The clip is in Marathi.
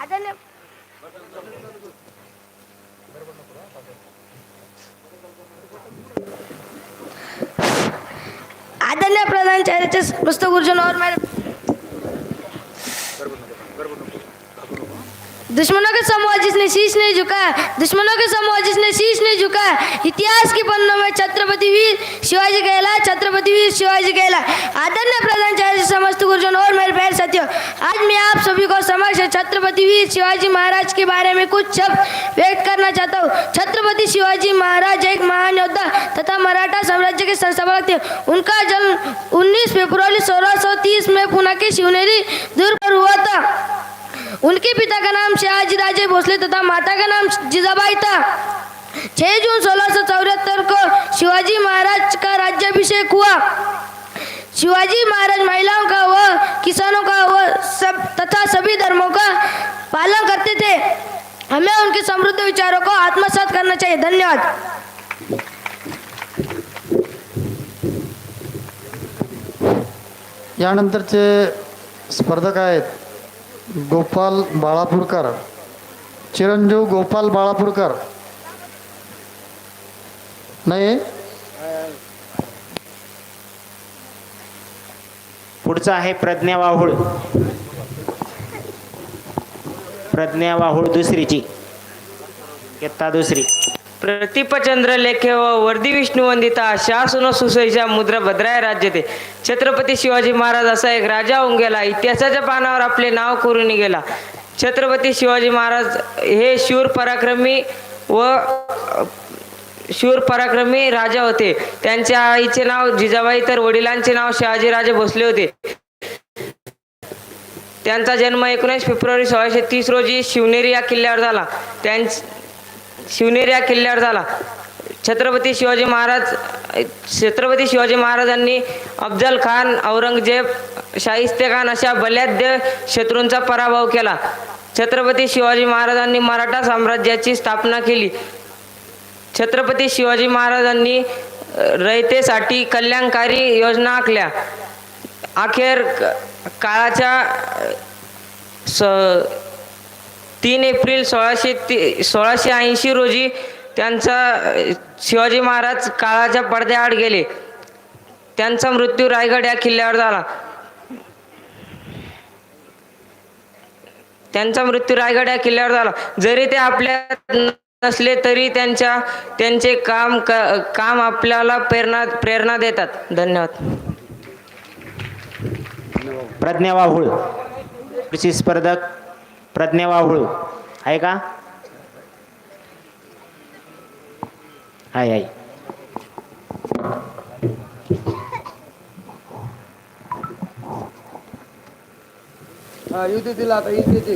आदरणीय आदरणीय प्रधानाचार्याचे समस्त गुरुजनावर मेरे दुश्मनों के समूह जिसने शीश नहीं झुकाया दुश्मनों के समूह जिसने शीश नहीं झुकाया इतिहास की पन्नों में छत्रपति वीर शिवाजी कहला छत्रपति वीर शिवाजी कहला आदरणीय प्रधानाचार्य समस्त गुरुजन और मेरे प्यारे साथियों, आज मैं आप सभी को समक्ष छत्रपति वीर शिवाजी महाराज के बारे में कुछ शब्द व्यक्त करना चाहता हूँ। छत्रपति शिवाजी महाराज एक महान योद्धा तथा मराठा साम्राज्य के संस्थापक थे। उनका जन्म 19 फरवरी सोलह में पुणे के शिवनेरी दूर पर हुआ था उनके पिता का नाम शाहजी राजे भोसले तथा माता का नाम जिजाबाई था। छह जून सोलह को शिवाजी महाराज का राज्याभिषेक हुआ। शिवाजी महाराज महिलाओं का व किसानों का व सब तथा सभी धर्मों का पालन करते थे। हमें उनके समृद्ध विचारों को आत्मसात करना चाहिए। धन्यवाद। यानंतरचे स्पर्धक आहेत गोपाल बाळापूरकर. चिरंजीव गोपाल बाळापूरकर. नाही? पुढचा आहे प्रज्ञा वाहुळ. प्रज्ञा वाहुळ दुसरीची. इयत्ता दुसरी. प्रतिपचंद्र लेखे व वर्दी विष्णू वंदिता शासन सुसईच्या मुद्रा भद्राय राज्य ते छत्रपती शिवाजी महाराज असा एक राजा होऊन गेला. इतिहासाच्या पानावर आपले नाव करून गेला. छत्रपती शिवाजी महाराज हे शूर पराक्रमी व शूर पराक्रमी राजा होते. त्यांच्या आईचे नाव जिजाबाई तर वडिलांचे नाव शहाजीराजे भोसले होते. त्यांचा जन्म एकोणीस फेब्रुवारी सोळाशे तीस रोजी शिवनेरी या किल्ल्यावर झाला. त्यांच शिवनेरी या किल्ल्यावर झाला. छत्रपती शिवाजी महाराज छत्रपती शिवाजी महाराजांनी अफजल खान औरंगजेब शाहिस्ते खान अशा बल्याद्य शत्रूंचा पराभव केला. छत्रपती शिवाजी महाराजांनी मराठा साम्राज्याची स्थापना केली. छत्रपती शिवाजी महाराजांनी रयतेसाठी कल्याणकारी योजना आखल्या. अखेर काळाच्या स तीन एप्रिल सोळाशे ती सोळाशे ऐंशी रोजी त्यांचा शिवाजी महाराज काळाच्या पडद्याआड गेले. त्यांचा मृत्यू रायगड या किल्ल्यावर झाला. त्यांचा मृत्यू रायगड या किल्ल्यावर झाला. जरी ते आपल्या नसले तरी त्यांच्या त्यांचे काम काम आपल्याला प्रेरणा प्रेरणा देतात. धन्यवाद. प्रज्ञा वाहुळ स्पर्धक. प्रज्ञा वाहुळ आहे का? आहे आहे. युती दिला आता युती